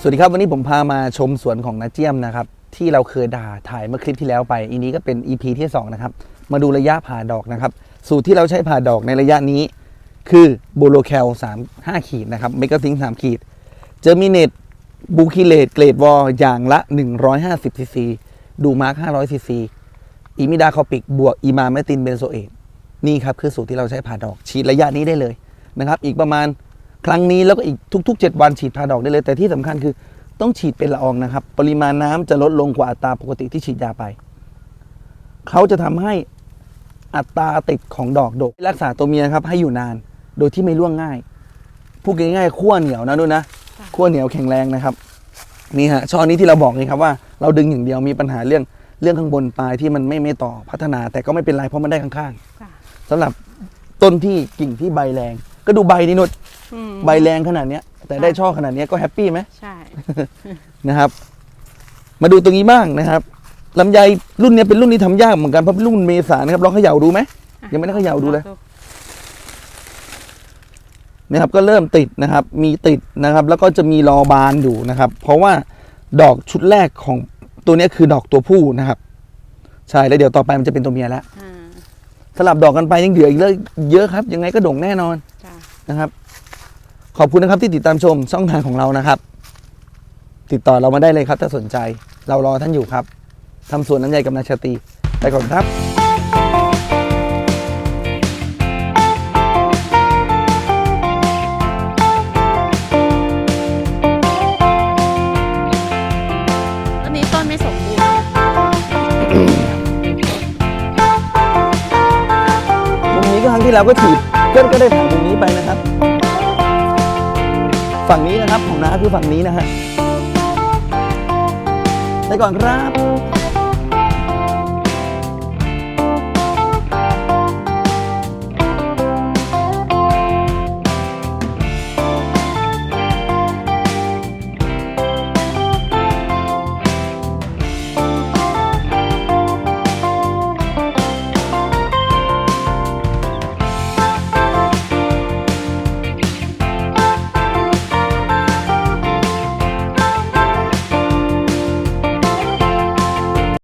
สวัสดีครับวันนี้ผมพามาชมสวนของนาเจียมนะครับ ที่เราเคยด่าถ่ายเมื่อคลิปที่แล้วไปอีนี้ก็เป็น EP ที่ 2 นะครับ มาดูระยะผ่าดอกนะครับ สูตรที่เราใช้ผ่าดอกในระยะนี้ คือโบโลแคล3 5 ขีดนะครับเมกะซิง3ขีดเจอร์มิเนตบูคิเลตเกรดวอลอย่างละ 150ซีซีดูมาร์ค500ซีซีอิมิดาคอปิกบวกอิมาเมตินเบนโซเอตนี่ครับคือสูตรที่เราใช้ผ่าดอกฉีดระยะนี้ได้เลยนะครับ อีกประมาณ ครั้งนี้แล้วก็อีกทุก ๆ 7 วันฉีดผ่าดอกได้เลย แต่ที่สำคัญคือต้องฉีดเป็นละอองนะครับ ปริมาณน้ำจะลดลงกว่าอัตราปกติที่ฉีดยาไป เขาจะทำให้อัตราติดของดอกดก รักษาตัวเมียครับให้อยู่นานโดยที่ไม่ร่วงง่ายพูดง่ายๆขั้วเหนียวนะด้วยนะขั้วเหนียวแข็งแรงนะครับนี่ฮะช่อนี้ที่เราบอกเลยครับว่าเราดึงอย่างเดียวมีปัญหาเรื่องเรื่องข้างบนปลายที่มันไม่ไม่ต่อพัฒนา แต่ก็ไม่เป็นไรเพราะมันได้ข้างค่ะๆสำหรับต้นที่กิ่งที่ใบแรง ก็ดูใบนี่นุดอืม ใบแรงขนาดเนี้ย แต่ได้ช่อขนาดเนี้ยก็แฮปปี้ไหมใช่ นะครับ มาดูตรงนี้บ้างนะครับลำไยรุ่นเนี้ยเป็นรุ่นที่ทำยากเหมือนกันเพราะเป็นรุ่นเมษานะครับลองเขย่าดูไหมยังไม่ได้เขย่าดูเลยนะครับ ก็เริ่มติดนะครับ มีติดนะครับ แล้วก็จะมีรอบานอยู่นะครับ เพราะว่าดอกชุดแรกของตัวเนี้ยคือดอกตัวผู้นะครับ ใช่แล้วเดี๋ยวต่อไปมันจะเป็นตัวเมียแล้วอ่าสลับดอกกันไปยังเหลืออีกเยอะเยอะครับ ยังไงก็โด่งแน่นอนจ้ะนะครับ ขอบคุณนะครับที่ติดตามชมช่องทางของเรานะครับ ติดต่อเรามาได้เลยครับ ถ้าสนใจเรารอท่านอยู่ครับทำสวนน้ำใยกับนาชาตรีไปก่อนครับต้นนี้ต้นไม่สมบูรณ์มุมนี้ก็ครั้งที่แล้วก็ถีบเพื่อนก็ได้ถ่ายมุมนี้ไปนะครับ ฝั่งนี้นะครับของน้าคือฝั่งนี้นะฮะไปก่อนครับ